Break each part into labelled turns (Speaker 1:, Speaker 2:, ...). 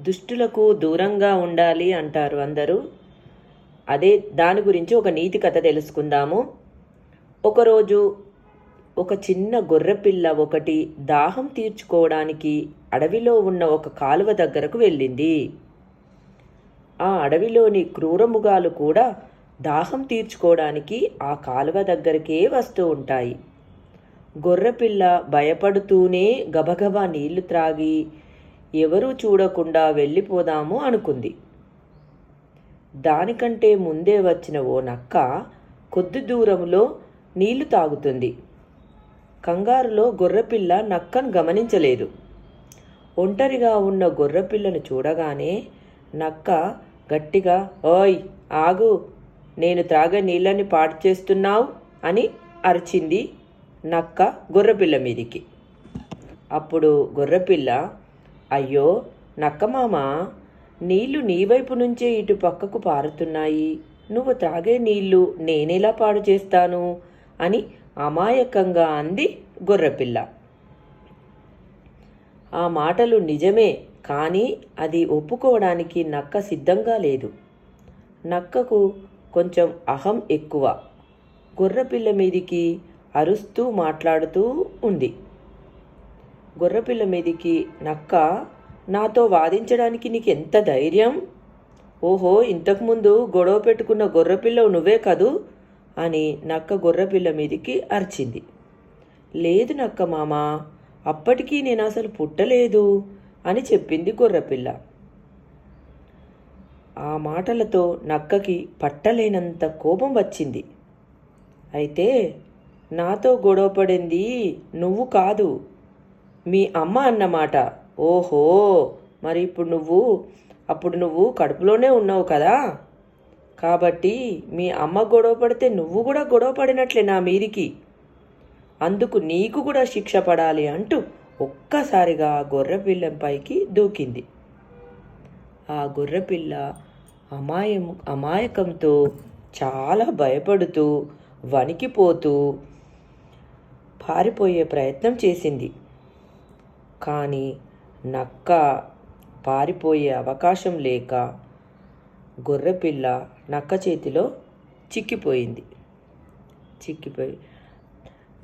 Speaker 1: దుష్టులకు దూరంగా ఉండాలి అంటారు అందరూ. అదే దాని గురించి ఒక నీతి కథ తెలుసుకుందాము. ఒకరోజు ఒక చిన్న గొర్రెపిల్ల ఒకటి దాహం తీర్చుకోవడానికి అడవిలో ఉన్న ఒక కాలువ దగ్గరకు వెళ్ళింది. ఆ అడవిలోని క్రూరముగాలు కూడా దాహం తీర్చుకోవడానికి ఆ కాలువ దగ్గరికే వస్తూ ఉంటాయి. గొర్రెపిల్ల భయపడుతూనే గబగబా నీళ్ళు త్రాగి ఎవరూ చూడకుండా వెళ్ళిపోదాము అనుకుంది. దానికంటే ముందే వచ్చిన ఓ నక్క కొద్ది దూరంలో నీళ్ళు తాగుతుంది. కంగారులో గొర్రెపిల్ల నక్కను గమనించలేదు. ఒంటరిగా ఉన్న గొర్రెపిల్లను చూడగానే నక్క గట్టిగా ఓయ్ ఆగు నేను త్రాగే నీళ్ళని పాటు చేస్తున్నావు అని అరిచింది నక్క గొర్రెపిల్ల మీదికి. అప్పుడు గొర్రెపిల్ల అయ్యో నక్కమామ నీళ్ళు నీ వైపు నుంచే ఇటు పక్కకు పారుతున్నాయి. నువ్వు త్రాగే నీళ్ళు నేనెలా పాడు చేస్తాను? అని అమాయకంగా అంది గొర్రెపిల్ల. ఆ మాటలు నిజమే కానీ అది ఒప్పుకోవడానికి నక్క సిద్ధంగా లేదు. నక్కకు కొంచెం అహం ఎక్కువ. గొర్రెపిల్ల మీదికి అరుస్తూ మాట్లాడుతూ ఉంది. గొర్రెపిల్ల మీదికి నక్క నాతో వాదించడానికి నీకు ఎంత ధైర్యం? ఓహో ఇంతకుముందు గొడవ పెట్టుకున్న గొర్రెపిల్లవు నువ్వే కదూ? అని నక్క గొర్రెపిల్ల మీదికి అరిచింది. లేదు నక్క మామ అప్పటికీ నేను అసలు పుట్టలేదు అని చెప్పింది గొర్రెపిల్ల. ఆ మాటలతో నక్కకి పట్టలేనంత కోపం వచ్చింది. అయితే నాతో గొడవపడింది నువ్వు కాదు. మీ అమ్మ అన్నమాట. ఓహో మరి ఇప్పుడు నువ్వు అప్పుడు నువ్వు కడుపులోనే ఉన్నావు కదా? కాబట్టి మీ అమ్మ గొడవ పడితే నువ్వు కూడా గొడవ పడినట్లే నా మీదికి. అందుకు నీకు కూడా శిక్ష పడాలి అంటూ ఒక్కసారిగా గొర్రెపిల్లంపైకి దూకింది. ఆ గొర్రెపిల్ల అమాయం అమాయకంతో చాలా భయపడుతూ వణికిపోతూ పారిపోయే ప్రయత్నం చేసింది. కానీ నక్క పారిపోయే అవకాశం లేక గొర్రెపిల్ల నక్క చేతిలో చిక్కిపోయింది. చిక్కిపోయి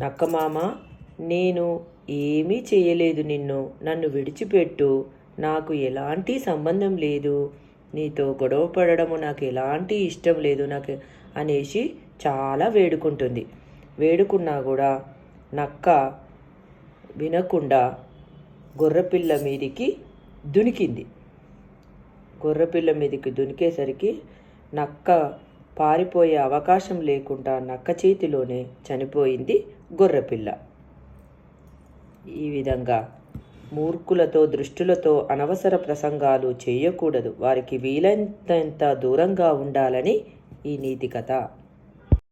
Speaker 1: నక్క మామ నేను ఏమీ చేయలేదు నిన్ను. నన్ను విడిచిపెట్టు. నాకు ఎలాంటి సంబంధం లేదు. నీతో గొడవ పడడము నాకు ఎలాంటి ఇష్టం లేదు. నాకు అనేసి చాలా వేడుకుంటుంది. వేడుకున్నా కూడా నక్క వినకుండా గొర్రెపిల్ల మీదికి దునికింది. గొర్రెపిల్ల మీదికి దునికేసరికి నక్క పారిపోయే అవకాశం లేకుండా నక్క చేతిలోనే చనిపోయింది గొర్రెపిల్ల. ఈ విధంగా మూర్ఖులతో దృష్టులతో అనవసర ప్రసంగాలు చేయకూడదు. వారికి వీలైనంత దూరంగా ఉండాలని ఈ నీతి కథ.